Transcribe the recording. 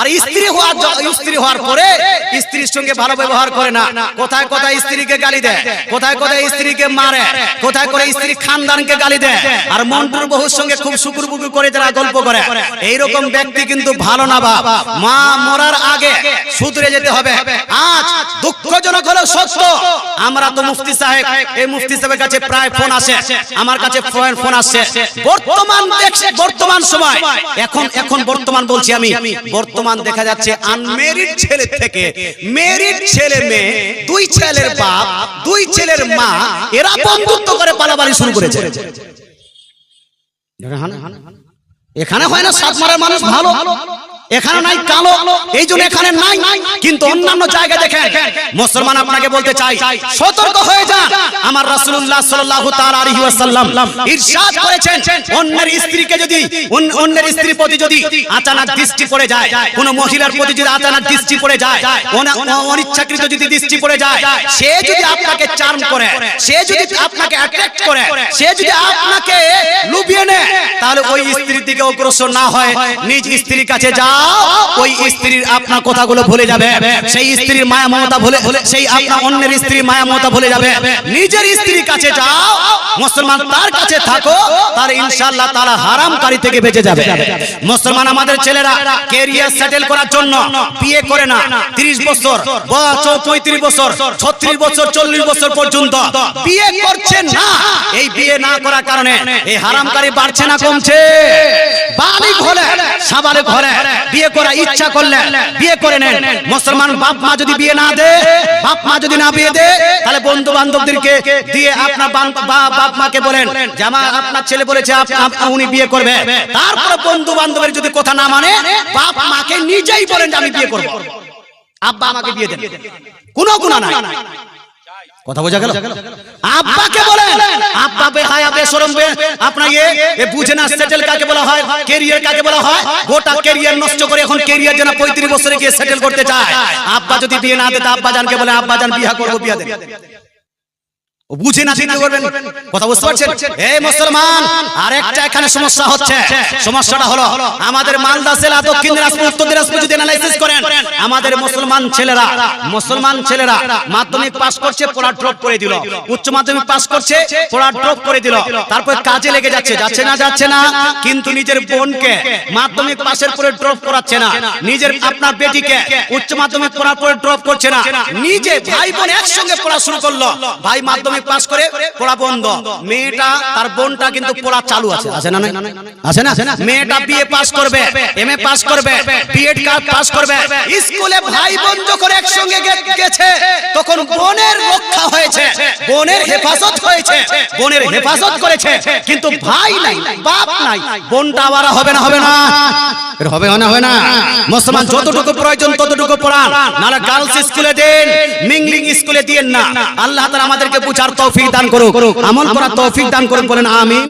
আর স্ত্রী হওয়ার স্ত্রী হওয়ার পরে স্ত্রীর সঙ্গে ভালো ব্যবহার করে না। কোথায় কোথায় স্ত্রীকে গালি দেয়? কোথায় কোথায় স্ত্রীকে মারে? কোথায় করে স্ত্রী খানদানকে গালি দেয়? আর মন্টুর বহুর সঙ্গে খুব শুকুর বুকু করে তারা গল্প করে। এইরকম ব্যক্তি কিন্তু ভালো না বাপ। মা মরার আগে সুদরে যেতে হবে। আজ দুঃখজনক হলেও সত্য। আমরা তো মুফতি সাহেব, এই মুফতি সাহেবের কাছে প্রায় ফোন আসে। আমার কাছে ফোন ফোন আসছে বর্তমান দেখ- বর্তমান সময়। এখন এখন বর্তমান বলছি আমি, বর্তমান দেখা যাচ্ছে আনমেরিড ছেলে থেকে মেরিড ছেলে মেয়ে, দুই ছেলের বাপ, দুই ছেলের মা, এরা বন্ধুত্ব করে পালাবাড়ি শুরু করেছে। এখানে হয় না সাত মারার মানুষ ভালো। এখানে নাই কালো, এই জন্য এখানে নাই। কিন্তু অন্যান্য জায়গায় দেখেন, মুসলমান আপনাকে বলতে চাই, সতর্ক হয়ে যান। আমার রাসূলুল্লাহ সাল্লাল্লাহু তাআলা আলাইহি ওয়াসাল্লাম ইরশাদ করেছেন, অন্যের স্ত্রীকে যদি অন্যের স্ত্রীর প্রতি যদি আচানক দৃষ্টি পড়ে যায়, কোন মহিলার প্রতি যদি আচানক দৃষ্টি পড়ে যায়, অনা- অনিচ্ছাকৃত যদি দৃষ্টি পড়ে যায়, সে যদি আপনাকে চার্ম করে, সে যদি আপনাকে অ্যাট্রাক্ট করে, সে যদি আপনাকে লুবিয়ে নেয়, তাহলে ওই স্ত্রীর দিকে অগ্রসর না হয়, নিজ স্ত্রীর কাছে যাও, ওই স্ত্রীর আপনার কথাগুলো ভুলে যাবে, সেই স্ত্রীর মায়া মমতা ভুলে সেই আপনার অন্যের স্ত্রীর মায়া মমতা ভুলে যাবে নিজের স্ত্রীর কাছে যাও, মুসলমান তার কাছে থাকো, তার ইনশাআল্লাহ তারা হারামকারী থেকে বেঁচে যাবে। মুসলমান আমাদের ছেলেরা ক্যারিয়ার সেটেল করার জন্য বিয়ে করে না। 30 বছর পঁয়ত্রিশ বছর, ছত্রিশ বছর, চল্লিশ বছর পর্যন্ত বিয়ে করছে না। এই বিয়ে না করার কারণে এই হারামকারী বাড়ছে না, কমছে। সাবালিক হলে বিয়ে করার ইচ্ছা করলে বিয়ে করে নেন। মুসলমান বাপ মা যদি বিয়ে না দে বাপ মা যদি না বিয়ে দে তাহলে বন্ধু বান্ধবদেরকে দিয়ে আপনার বাপ মাকে বলেন যে, আমার আপনার ছেলে বলেছে উনি বিয়ে করবে। তারপরে বন্ধু বান্ধবের যদি কথা না মানে বাপ মাকে নিজেই বলেন যে, আমি বিয়ে করব। আব্বা আমাকে বিয়ে দেন। কোনো গুণা নাই। কথা বোঝা গেল? আব্বাকে বলেন আপনার ইয়ে এ বুঝে না সেটেল কাকে বলা হয়? ক্যারিয়ার কাকে বলা হয়? গোটা ক্যারিয়ার নষ্ট করে এখন ক্যারিয়ার যেন 35 বছরে গিয়ে সেটেল করতে চায়। আব্বা যদি বিয়ে না দেয় আব্বা জানকে বলে আব্বা জান বিয়া করব, বিয়া দেন তারপর কাজে লেগে যাচ্ছে যাচ্ছে না যাচ্ছে না, কিন্তু নিজের বোনকে মাধ্যমিক পাশের পরে ড্রপ করাচ্ছে না। নিজের আপনার বেটিকে উচ্চ মাধ্যমিক পড়ার পরে ড্রপ করছে না। নিজে ভাই বোন একসঙ্গে পড়া শুরু করল। ভাই মাধ্যমিক পাস করে পড়া বন্ধ। মেয়েটা, তার বোনটা কিন্তু পড়া চালু আছে। আছে না আছে না? মেয়েটা বিএ পাস করবে এমএ পাস করবে বিএড কার্ড পাস করবে। স্কুলে ভাই বন্ধ করে একসঙ্গে গেছে, তখন বোনের রক্ষা হয়েছে। বোনের হেফাজত হয়েছে। বোনের হেফাজত করেছে। কিন্তু ভাই নাই বাপ নাই। বোনটা আবার হবে না হবে না। হবে না হবে না। মুসলমান যতটুকু প্রয়োজন ততটুকু পড়ান। নাহলে গার্লস স্কুলে দেন মিংলিং স্কুলে দিয়েন না। আল্লাহ তাআলা আমাদেরকে বুঝার তৌফিক দান করুক। আমল করার তৌফিক দান করুন বলেন আমিন।